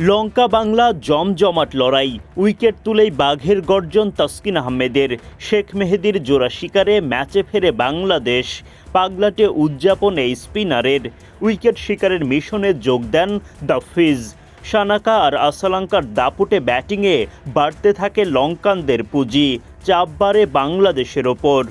লঙ্কা বাংলা জমজমাট লড়াই। উইকেট তুলেই বাঘের গর্জন তাসকিন আহমেদের। শেখ মেহেদির জোড়া শিকারে ম্যাচে ফেরে বাংলাদেশ। পাগলাটে উদযাপন এই স্পিনারের। উইকেট শিকারের মিশনে যোগ দেন দ্য ফিজ। সানাকা আর আসালাঙ্কার দাপুটে ব্যাটিংয়ে বাড়তে থাকে লঙ্কানদের পুঁজি। চাপ বাড়ে বাংলাদেশের ওপর।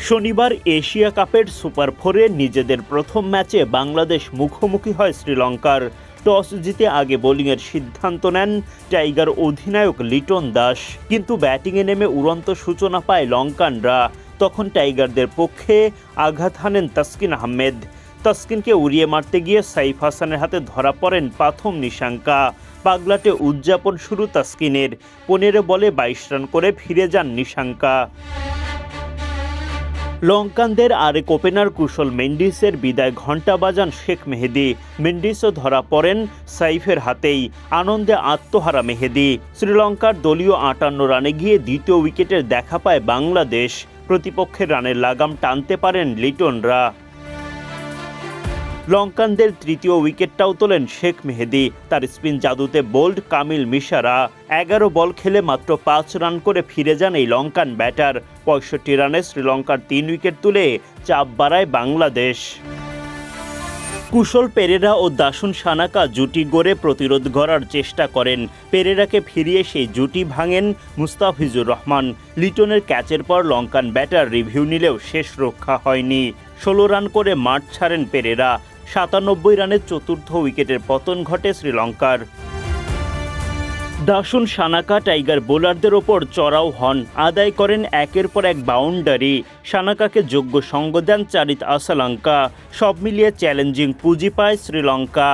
শনিবার এশিয়া কাপের সুপার ফোরে নিজেদের প্রথম ম্যাচে বাংলাদেশ মুখোমুখি হয় শ্রীলঙ্কার। টস জিতে আগে বোলিংয়ের সিদ্ধান্ত নেন টাইগার অধিনায়ক লিটন দাস। কিন্তু ব্যাটিংয়ে নেমে উড়ন্ত সূচনা পায় লঙ্কানরা। তখন টাইগারদের পক্ষে আঘাত হানেন তাসকিন আহমেদ। তাসকিনকে উড়িয়ে মারতে গিয়ে সাইফ হাসানের হাতে ধরা পড়েন প্রথম নিশাঙ্কা। পাগলাটে উদযাপন শুরু তাসকিনের। পনেরো বলে বাইশ রান করে ফিরে যান নিশাঙ্কা। লঙ্কানদের আরেক ওপেনার কুশল মেন্ডিসের বিদায় ঘণ্টা বাজান শেখ মেহেদি। মেন্ডিসও ধরা পড়েন সাইফের হাতেই। আনন্দে আত্মহারা মেহেদি। শ্রীলঙ্কার দলীয় আটান্ন রানে গিয়ে দ্বিতীয় উইকেটের দেখা পায় বাংলাদেশ। প্রতিপক্ষের রানের লাগাম টানতে পারেন লিটনরা। লঙ্কানদের তৃতীয় উইকেটটাও তোলেন শেখ মেহেদি। তার স্পিন জাদুতে বোল্ড কামিল মিশারা। এগারো বল খেলে মাত্র পাঁচ রান করে ফিরে যান এই লঙ্কান ব্যাটার। পঁয়ষট্টি রানে শ্রীলঙ্কার তিন উইকেট তুলে চাপ বাড়ায় বাংলাদেশ। কুশল পেরেরা ও দাসুন সানাকা জুটি গড়ে প্রতিরোধ গড়ার চেষ্টা করেন। পেরেরাকে ফিরিয়ে সেই জুটি ভাঙেন মুস্তাফিজুর রহমান। লিটনের ক্যাচের পর লঙ্কান ব্যাটার রিভিউ নিলেও শেষ রক্ষা হয়নি। ষোলো রান করে মাঠ ছাড়েন পেরেরা। সাতানব্বই রানের চতুর্থ উইকেটের পতন ঘটে শ্রীলঙ্কার। দাসুন সানাকা টাইগার বোলারদের ওপর চড়াও হন। আদায় করেন একের পর এক বাউন্ডারি। সানাকাকে যোগ্য সঙ্গ দেন চারিত আসালঙ্কা। সব মিলিয়ে চ্যালেঞ্জিং পুঁজি পায় শ্রীলঙ্কা।